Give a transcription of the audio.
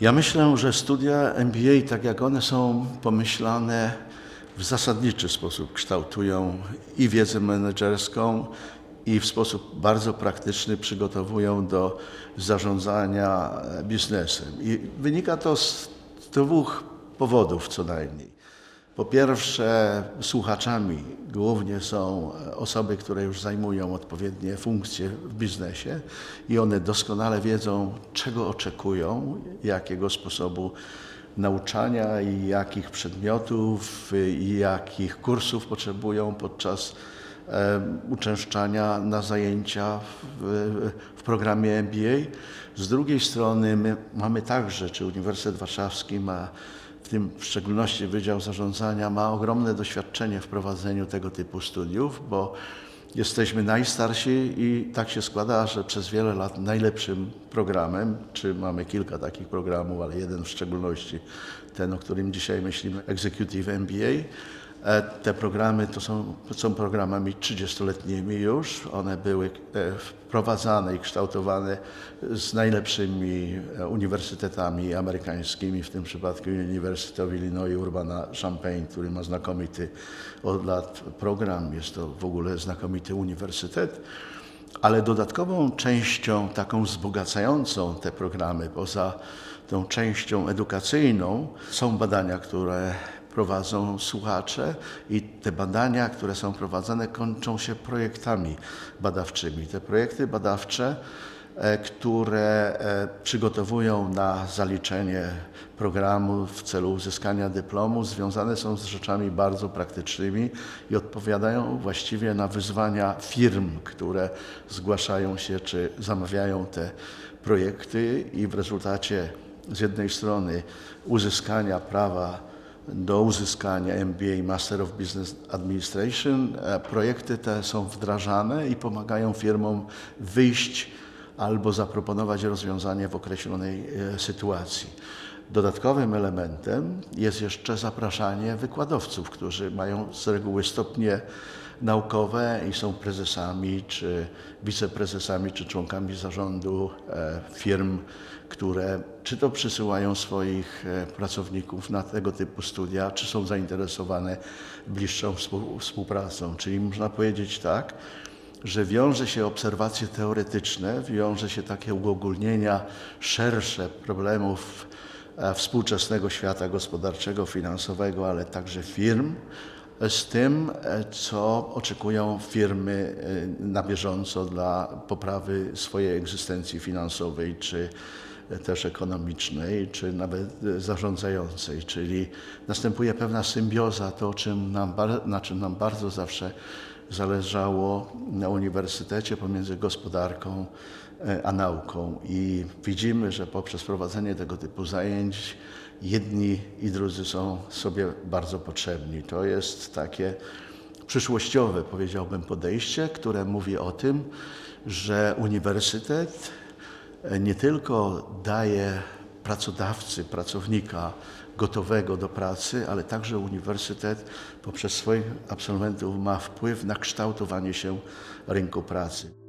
Ja myślę, że studia MBA, tak jak one są pomyślane, w zasadniczy sposób kształtują i wiedzę menedżerską, i w sposób bardzo praktyczny przygotowują do zarządzania biznesem. I wynika to z dwóch powodów co najmniej. Po pierwsze, słuchaczami głównie są osoby, które już zajmują odpowiednie funkcje w biznesie i one doskonale wiedzą, czego oczekują, jakiego sposobu nauczania i jakich przedmiotów i jakich kursów potrzebują podczas e, uczęszczania na zajęcia w, w programie MBA. Z drugiej strony my mamy także, czy Uniwersytet Warszawski ma w tym w szczególności Wydział Zarządzania ma ogromne doświadczenie w prowadzeniu tego typu studiów, bo jesteśmy najstarsi i tak się składa, że przez wiele lat najlepszym programem, czy mamy kilka takich programów, ale jeden w szczególności, ten, o którym dzisiaj myślimy, Executive MBA, Te programy to są, są programami 30-letnimi już. One były e, wprowadzane i kształtowane z najlepszymi e, uniwersytetami amerykańskimi, w tym przypadku University of Illinois Urbana-Champaign, który ma znakomity od lat program. Jest to w ogóle znakomity uniwersytet. Ale dodatkową częścią, taką wzbogacającą te programy, poza tą częścią edukacyjną, są badania, które prowadzą słuchacze i te badania, które są prowadzone, kończą się projektami badawczymi. Te projekty badawcze, e, które e, przygotowują na zaliczenie programu w celu uzyskania dyplomu, związane są z rzeczami bardzo praktycznymi i odpowiadają właściwie na wyzwania firm, które zgłaszają się czy zamawiają te projekty i w rezultacie z jednej strony uzyskania prawa do uzyskania MBA Master of Business Administration. E, Projekty te są wdrażane i pomagają firmom wyjść albo zaproponować rozwiązanie w określonej e, sytuacji. Dodatkowym elementem jest jeszcze zapraszanie wykładowców, którzy mają z reguły stopnie naukowe i są prezesami, czy wiceprezesami, czy członkami zarządu e, firm, które czy to przysyłają swoich e, pracowników na tego typu studia, czy są zainteresowane bliższą współ- współpracą. Czyli można powiedzieć tak, że wiąże się obserwacje teoretyczne, wiąże się takie uogólnienia szersze problemów e, współczesnego świata gospodarczego, finansowego, ale także firm, z tym, e, co oczekują firmy e, na bieżąco dla poprawy swojej egzystencji finansowej, czy e, też ekonomicznej, czy nawet zarządzającej. Czyli następuje pewna symbioza, to czym nam, na czym nam bardzo zawsze zależało na uniwersytecie pomiędzy gospodarką e, a nauką. I widzimy, że poprzez prowadzenie tego typu zajęć jedni i drudzy są sobie bardzo potrzebni. To jest takie przyszłościowe, powiedziałbym, podejście, które mówi o tym, że uniwersytet e, nie tylko daje pracodawcy, pracownika gotowego do pracy, ale także uniwersytet poprzez swoich absolwentów ma wpływ na kształtowanie się rynku pracy.